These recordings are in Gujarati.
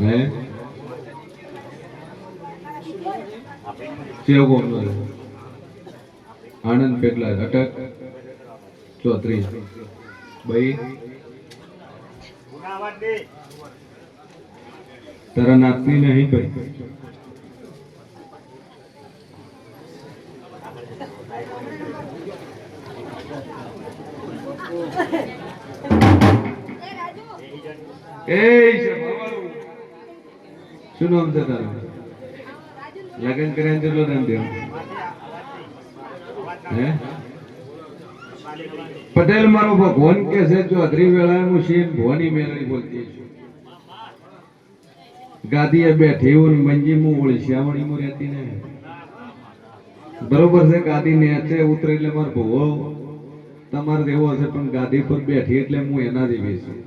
હે કેવો? આનંદ પેટલા અટક ચોત્રીસ ભાઈ તારા નાતની નહીં ભાઈ શું નામ છે તારું? લગ્ન કર્યા કેટલો ટાઈમ થયો? પટેલ, મારો ભગવાન કે છે ચૌધરી વેળા હું શેન ભવાની મેળવી બોલતી છું. ગાદીએ બેઠી હું મંજી હું ઓળી શ્યામણી માં રહેતી ને બરોબર છે, ગાદી નેચે ઉતરે એટલે મારો ભવો તમારે રહેવો હશે, પણ ગાદી પર બેઠી એટલે હું એના જેવી છું.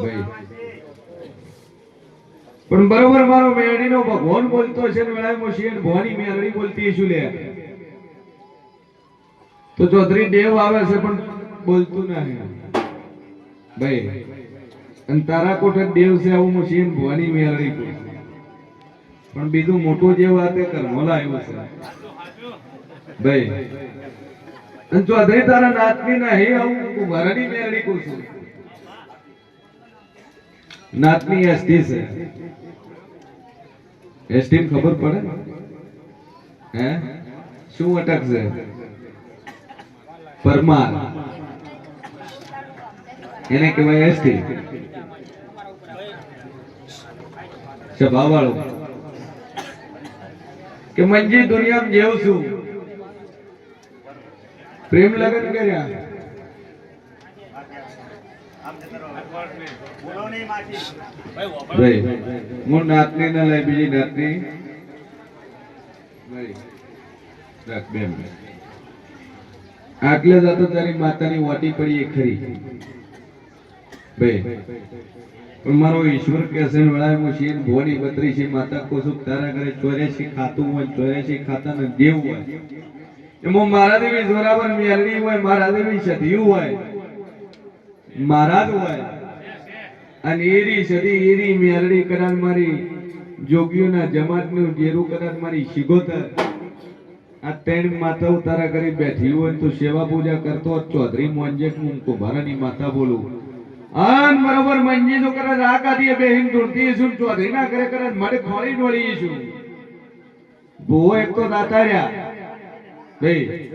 ભાઈ. પણ બરોબર મારો મેળીનો ભગવાન બોલતો છે ને વેળાએ મોશીએ ભવાની મેળડી બોલતી છું લે. તો ચૌધરી દેવ આવે છે, પણ બોલતું નહીં ભાઈ, અને તારા કોઠે દેવ છે, આવું મોશીએ ભવાની મેળડી બોલ પણ બીજું મોટું જે વાત એ કરમોલા આવ્યું છે. ભાઈ અને ચૌધરી તારા નાતની નહીં આવું કુંભારની મેળી કહું છું. નાતની એસટી છે. એસટી ખબર પડે? હે? શું અટક છે? પરમાર. એને કહેવાય એસટી સ્વભાવ વાળો કે મંજી દુનિયામાં જેવું છું. પ્રેમ લગન કર્યા. નાતની ના લઈ તારી માતાની વાટી પડી એ ખરી. ભાઈ મારો ઈશ્વર કે છે વળાય હું ભોની બત્રી છે, માતા કોસુક તારા ઘરે ચોર્યાસી ખાતું હોય ચોર્યાસી ખાતા ને દેવું હોય. એમાં મારા દેવી જોરાવર મેલડી હોય, મારા દેવી સધી હોય. મહારાજ હોય. અને એરી સધી એરી મેલડી કરાર મારી જોગીઓના જમાતનું જેરું કરાર મારી શિગોતર. આ ત્રણ માતા ઉતારા કરી બેઠી હોય તો સેવા પૂજા કરતો ચૌધરી મોંજેક હું ભરાની માતા બોલું. આન બરોબર મંજી જો કરે આ કાઢીએ બે હિન દુર્તી છું ચૌધરી ના કરે કરે મારે ખોળી ડોળી છું ભો એક તો દાતા રહ્યા ભાઈ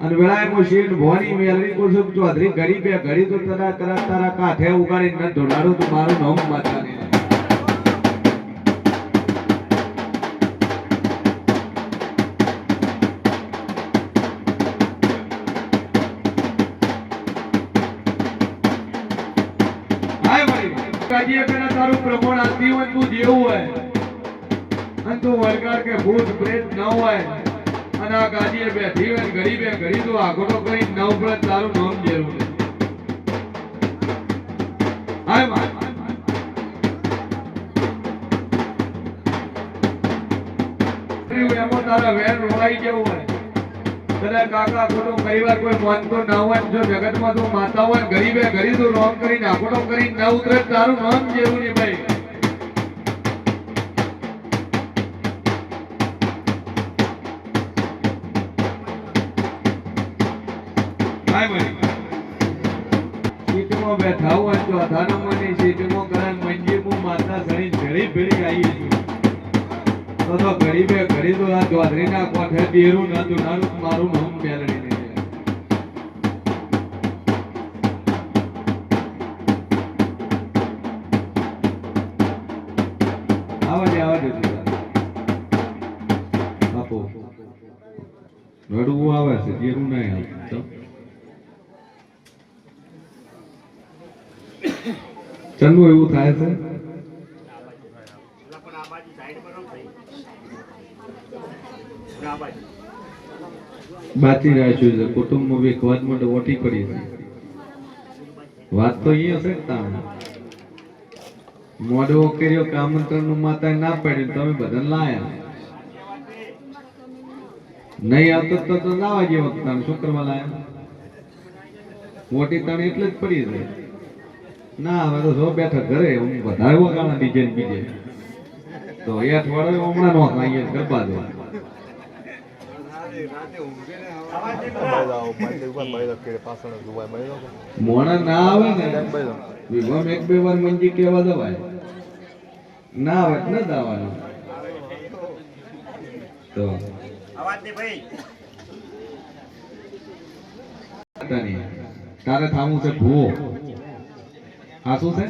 અને વેળાએ મો શીન ભવાની મેલરી કો સુખ ચૌધરી ઘડી બે ઘડી તો તરા તું જેવું હોય. અને તું વળગાર કે ભૂત પ્રેત ન હોય. અને ગાદીએ બેઠી હોય ગરીબે, ગરીબ આગોટો કરી નવ પડે તારું નામ જેવું હાયમાં. હોય. કદાચ કાકા ખોટું પરિવાર કોઈ માનતો ના હોય ને જો જગતમાં તું માતા હોય ગરીબે ગરીબ તું રોમ કરીને આખોટો કરીને ના ઉતરે તારું નામ જેવું નહીં ભાઈ. બેઠા હોય તો નંબરની સીટમાં કરાય મંજીમાં માતા ઘણી જડી ભેળી આવી છે. તો તો ગરીબે ઘડી તો આ દ્વાદરીના કોઠે બેરું નતું નાનું મારું બાપુ. રડવું આવે છે જેવું નહીં આવતું ચંદુ એવું થાય છે? બાકી રાખ્યું છે. કુટુંબ વાત માટે ઓટી પડી છે. વાત તો છે ને તાણ. મોઢો કર્યો કે આમંત્રણનું માતા ના પાડ્યું તમે બધા લાયા. નહીં આવતો તો ના વાગ્યો તમે શું કરવા લાયા? મોટી તણી એટલે જ પડી જાય ના, હવે તો જો બેઠા ઘરે, હું વધારવા ગાણા ડિઝાઇન બીજે. તો એ અઠવાડિયે હમણાં નો ખાઈએ ગરબા દો મોણા ના આવે ને એક બે વાર મંજી કેવા દવાય ના આવે ન દાવાનું તો. તારે થામું છે ભૂવો. આ શું છે?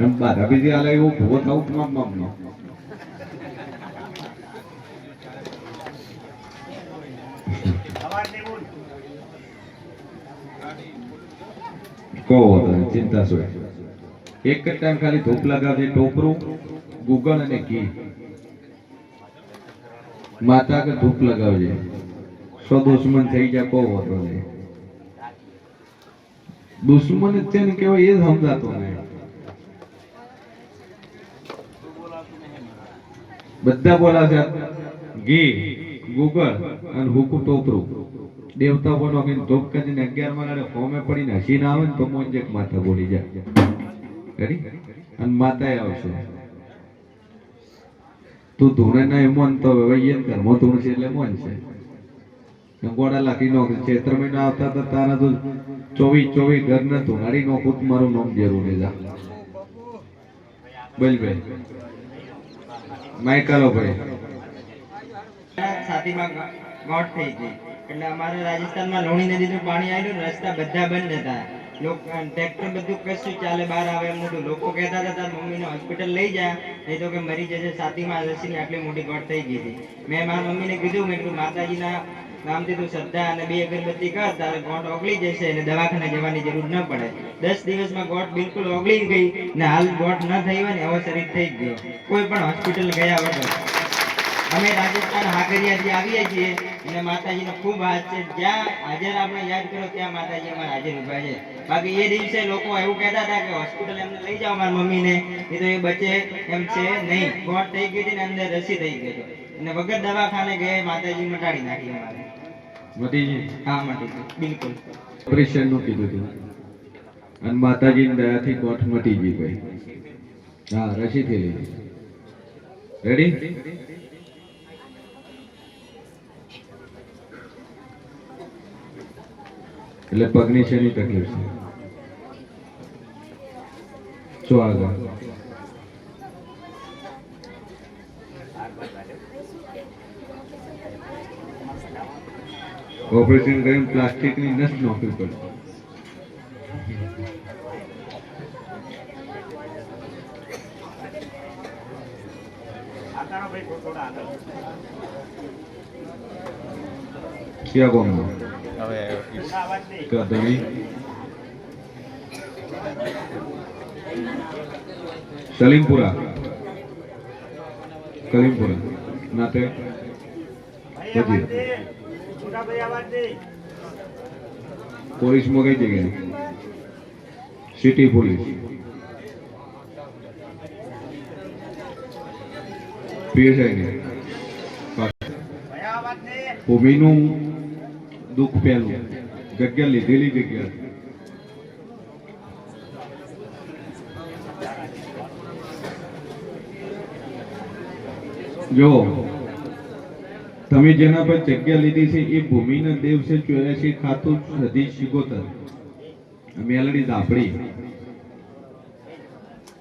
એમ બાધા બીજી આલે એવું ભૂવો થવું જ માપ માપનો કહો ચિંતા શું એક જ ટાઈમ ખાલી ધૂપ લગાવજે, ટોપરું ગુગળ અને ઘી. માતા કે ધૂપ લગાવજે. સો દુશ્મન થઈ જાય કહો હોતો નહીં દુશ્મન જ છે ને કેવાય એ જ સમજાતો નહીં બધા બોલાશે ઘી ગુગળ અને હુકુ ટોપરું દેવતા બોલો કે ધોપ કરીને અગિયારમાં હોમે પડીને હસી ના આવે ને તો મોંજેક માથા બોલી જાય. રેડી અને માતા આવશે. તું ધૂણે નહીં મોન તો હવે કર મો ધૂણ છે એટલે મોન છે. ગોડા લાખી નો ચૈત્ર મહિના આવતા હતા તારા તો ચોવીસ ચોવીસ ઘર ને ધૂણાડી નો ખુદ મારું નામ જરૂર જા. બોલ માઇકાલો ભાઈ. છાતીમાં ગ- ગાંઠ થઈ નદીનું પાણી આવ્યું ને રસ્તા બધા બંધ હતા. લોકો ટ્રેક્ટર બધું કશું ચાલે, બહાર આવે એમ નતું લોકો કહેતા હતા, તાર મમ્મીને હોસ્પિટલ લઈ જા. નહીં તો કે મરી જશે છાતીમાં રસીની આટલી મોટી ગોટ થઈ ગઈ હતી. મેં મારા મમ્મીને કીધું, મેં માતાજીના નામથી તું શ્રદ્ધા અને બે અગરબત્તી કર, તારે ગોઠ ઓગળી જશે અને દવાખાને જવાની જરૂર ન પડે. દસ દિવસમાં ગોઠ બિલકુલ ઓગળી ગઈ ને હાલ ગોઠ ન થઈ હોય ને એવો શરીર થઈ ગયો. કોઈ પણ હોસ્પિટલ ગયા વગર. અમે રાજસ્થાન હાકરિયાથી આવીએ છીએ અને માતાજીનો ખૂબ હાથ છે. જ્યાં હાજર આપણે યાદ કરો, ત્યાં માતાજી અમારા હાજર ઊભા છે. બાકી એ દિવસે લોકો એવું કહેતા હતા કે હોસ્પિટલ એમને લઈ જાઓ મારા મમ્મીને. એ તો એ બચે એમ છે નહીં. ગોટ થઈ ગઈ હતી ને અંદર રસી થઈ ગઈ અને વગર દવાખાને ગયા માતાજી મટાડી નાખી અમારે. ગઈ બિલકુલ. ઓપરેશન કીધું અને માતાજી દયાથી કોઠ મટી ગઈ હા, રસી થયેલી રેડી એટલે પગની શેની તકલીફ છે? શું આગળ. ઓપરેશન કરીને પ્લાસ્ટિકની નસ નોકરી પડી. ક્યાં ગામમાં કદમી સલીમપુરા. કલીમપુરા નાતે પછી? પોલીસમાં કઈ જગ્યાએ સિટી પોલીસ. પીએસઆઈ ભૂમિનું દુઃખ પહેલું. જગ્યા લીધેલી જગ્યા. જો તમે જેના પર જગ્યા લીધી છે એ ભૂમિના દેવ છે ચોર્યાસી ખાતું સધી શિગોતર. મેલડી દાપડી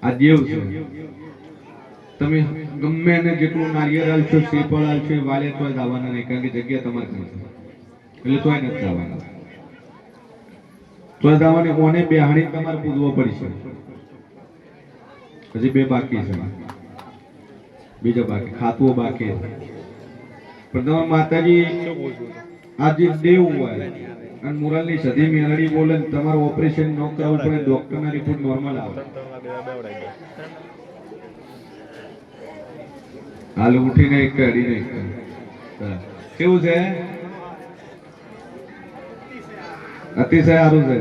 આ દેવ છે. તમે ગમે એને જેટલું નારિયેળ શ્રીફળ આલશો એ વાલે તો દાવાના નહીં કારણ કે જગ્યા તમારે કઈ એટલે તોય નથી દાવાના તો દાવાને ઓને બેહાણી તમારે પૂજવો પડશે. હજી બે બાકી છે. બીજા બાકી ખાતું બાકી છે માતાજી આ જે દેવ હોય અને મુરલની સધી મેલડી બોલે તમારું ઓપરેશન ન કરવું પડે ડોક્ટરના રિપોર્ટ નોર્મલ આવે. હાલ ઉઠીને એક અડીને નહીં કેવું છે? અતિશય સારું છે.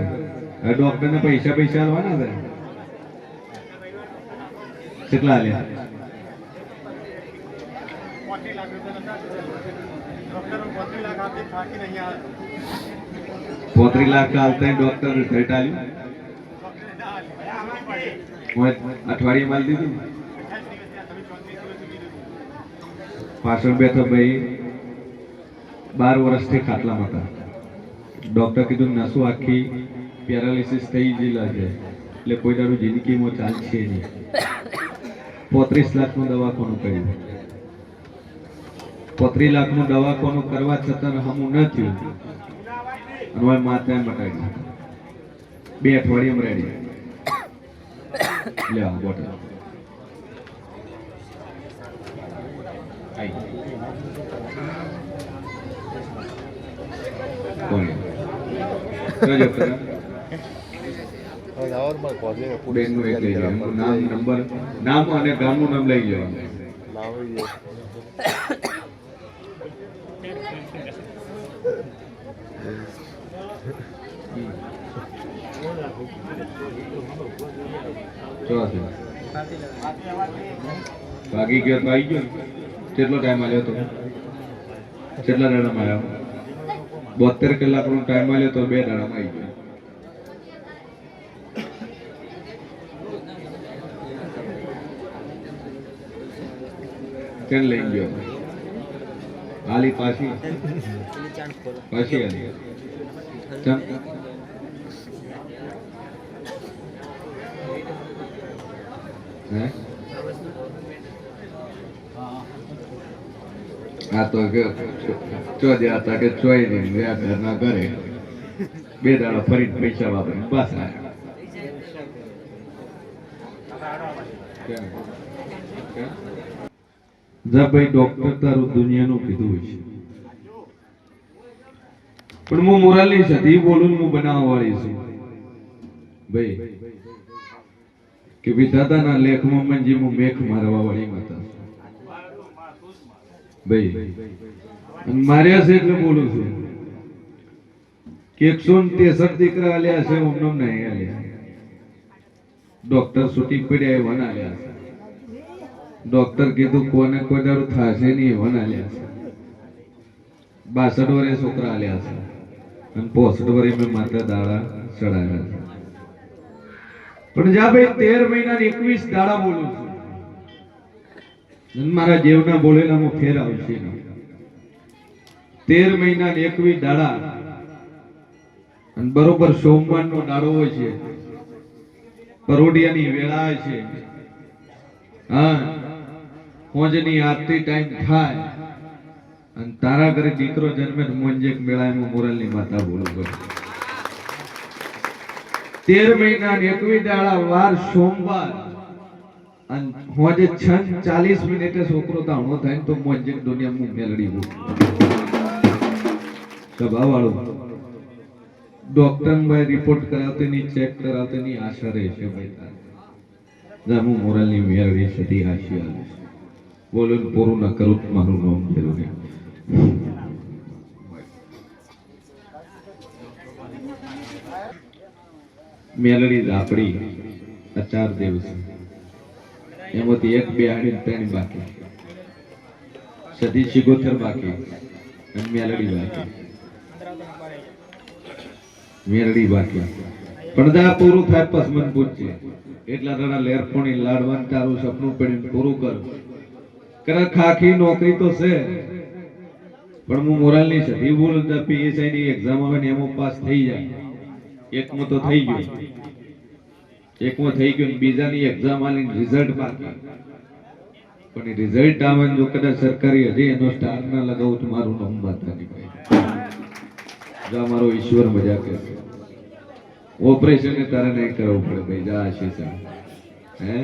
હવે ડોક્ટરને પૈસા પૈસા આલવાના છે? કેટલા આલ્યા? ડોક્ટરો પોત્રી લાખ આવતા ડોક્ટર અઠવાડિયે માલ દીધું પાછળ બેઠો ભાઈ, બાર વર્ષથી ખાટલામાં હતા. ડોક્ટર કીધું નસું આખી પેરાલિસિસ થઈ ગયેલા છે. એટલે કોઈ દાડું જિંદગીમાં ચાલશે નહીં. પોત્રીસ લાખનું દવાખાનું કર્યું. પોત્રીસ લાખનું દવાખાનું કરવા છતાં હમું ન થયું. અને માતા મટાડી બે અઠવાડિયામાં રેડી. લે બોટલ. નામ અને ગામનું નામ લઈ જવાનું ભાગી ગયો તો આવી ગયો કેટલો ટાઈમ આવ્યો તો? કેટલા દાડામાં આવ્યો બોતેર કલાકનો ટાઈમ આવ્યો તો બે દાડામાં આવી ગયો. કેમ લઈ ગયો? આલી પાછી. પાછી હા? તો ચો જ્યાં હતા કે ચોઈ નહીં રહ્યા ઘરના ઘરે બે દાડા ફરી પૈસા વાપરે પાછા? જા ભાઈ ડોક્ટર તારું દુનિયાનું કીધું છે. પણ હું મોરાલી સધી બોલું હું બનાવવા વાળી છું. ભાઈ, કે વિધાતાના લેખમાં જે હું મેખ મારવા વાળી માતા ભાઈ, અને માર્યા છે એટલે બોલું છું. કે એકસો ને ત્રેસઠ દીકરા આલ્યા છે હમણાં નહીં આલ્યા. ડોક્ટર સુટી પડ્યા એવા ના આલ્યા છે. ડોક્ટર કીધું કોને કોઈ થાશે નહીં એવા ના છે. બાસઠ વરે છોકરા આલ્યા છે. અને પોસઠ વરે મેં માતા દાડા ચડાવ્યા છે. પણ જા ભાઈ, તેર મહિના એકવીસ દાડા બોલું છું. મારા જેવના બોલેલામાં ફેર આવશે તેર મહિના એકવીસ દાડા. અને બરોબર સોમવાર નો દાડો હોય છે. પરોડિયાની વેળા હોય છે. હા. હોજની આરતી ટાઈમ થાય અને તારા ઘરે દીકરો જન્મે મોંજે મોંજેક મેળામાં મોરલની માતા બોલું કરું તેર મહિના એકવી દાડા વાર સોમવાર અને હોજે છન ચાલીસ મિનિટે છોકરો તાણો થાય તો મોંજેક દુનિયામાં મેલડી બોલું સભા વાળું ડોક્ટર ભાઈ રિપોર્ટ કરાવતે ની ચેક કરાવતે ની આશા રહેશે ભાઈ તારે. મોરલ મોરલની મેળવી સદી આશી આવીશ બોલો પૂરું ન કરું મારું નામ જરૂરી મેલડી રાપડી આ ચાર એમાંથી એક બે આડી ત્રણ બાકી સદી શિગોતર બાકી અને મેલડી બાકી મેલડી બાકી પડદા પૂરું થાય પસ મન પૂછજે એટલા લેર લેરપોણી લાડવાનું તારું સપનું પડ્યું પૂરું કર કરા ખાખી નોકરી તો છે. પણ હું મોરાલની સધી બોલતા પીએસઆઈ ની એક્ઝામ આવે ને એમાં પાસ થઈ જાય. એકમાં તો થઈ ગયું. એકમાં થઈ ગયું બીજાની એક્ઝામ આલી રિઝલ્ટ બાકી. પણ રિઝલ્ટ આવે જો કદાચ સરકારી હજી એનો સ્ટાર ના લગાવું તો મારું નામ માતા નહીં જા મારો ઈશ્વર મજા કરશે ઓપરેશન તારે નહીં કરવું પડે ભાઈ. જા આશીષ હે?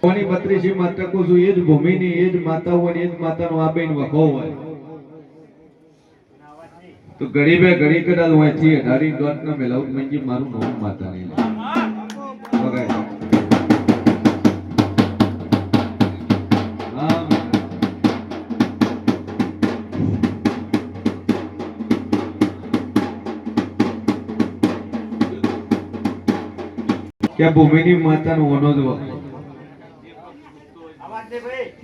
કોની બત્રીસી માતા કો છું એ જ ભૂમિની, એ જ માતા હોય એ જ માતાનો આ બેન વખો હોય. તો ગરીબે ઘડી કદાચ હોયથી અઢારી દોટ ના મેલાવું મંજી મારું નામ માતા નહીં વગાય. હા કે ભૂમિની માતાનો ઓનો જ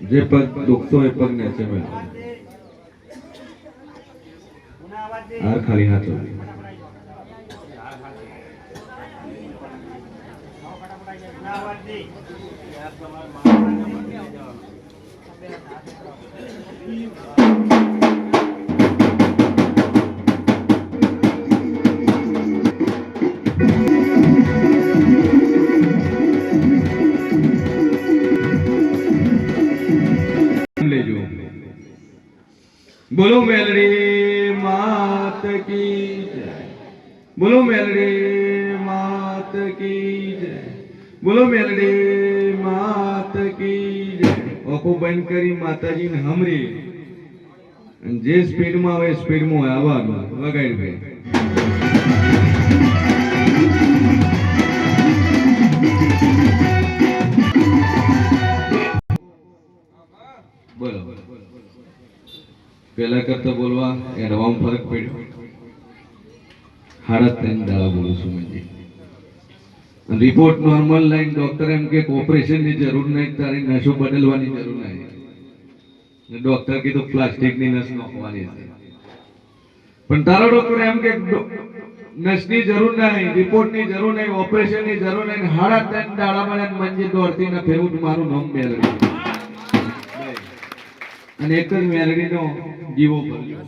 જે પગ દુખતો એ પગ ને છે મેં હાર ખાલી હાથો. લેજો માત કી ઓખો બંધ કરી માતાજીને હમરી. જે સ્પીડમાં આવે સ્પીડમાં આવવાનું. વગાડ ભાઈ. બોલો. પેલા કરતા બોલવા એડવામાં ફરક પડ્યો. હાડા ત્રણ દાડા બોલું છું મેં. રિપોર્ટ નોર્મલ લાઈન ડોક્ટર એમ કે ઓપરેશનની જરૂર નહીં, તારી નસો બદલવાની જરૂર નહીં. ડોક્ટર કીધું પ્લાસ્ટિકની નસ નાખવાની છે. પણ તારો ડોક્ટર એમ કે નસની જરૂર નહીં રિપોર્ટની જરૂર નહીં ઓપરેશનની જરૂર નહીં હાડા ત્રણ દાડામાં મંજી દોડતી ને ફેરવું મારું નામ મેળવ્યું અને એક જ મેલડીનો જીવો ભર્યો.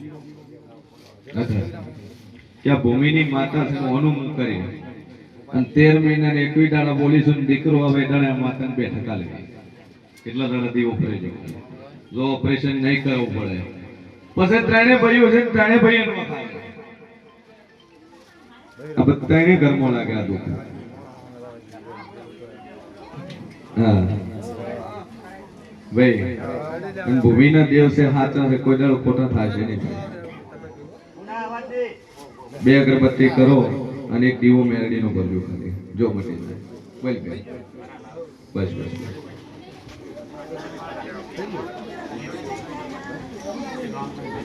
કે ભૂમિની માતા છે ને ઓનું કરી. અને તેર મહિના ને એકવી દાડા બોલીશું દીકરો હવે દાડા માતાને ટકા લેવા કેટલા દાડા ભરી જવું જો ઓપરેશન નહીં કરવું પડે. પછી ત્રણે ભાઈઓ છે ત્રણે ભાઈઓ આ બધાને ઘરમાં લાગે આ દુઃખ. હા. ભાઈ ભૂમિના દિવસે સાચા છે, કોઈ દાડો ખોટા થશે નહીં. બે અગરબત્તી કરો. અને એક દીવો મેરડીનો ભરજો ખાલી. જો બોલ બસ બસ બસ.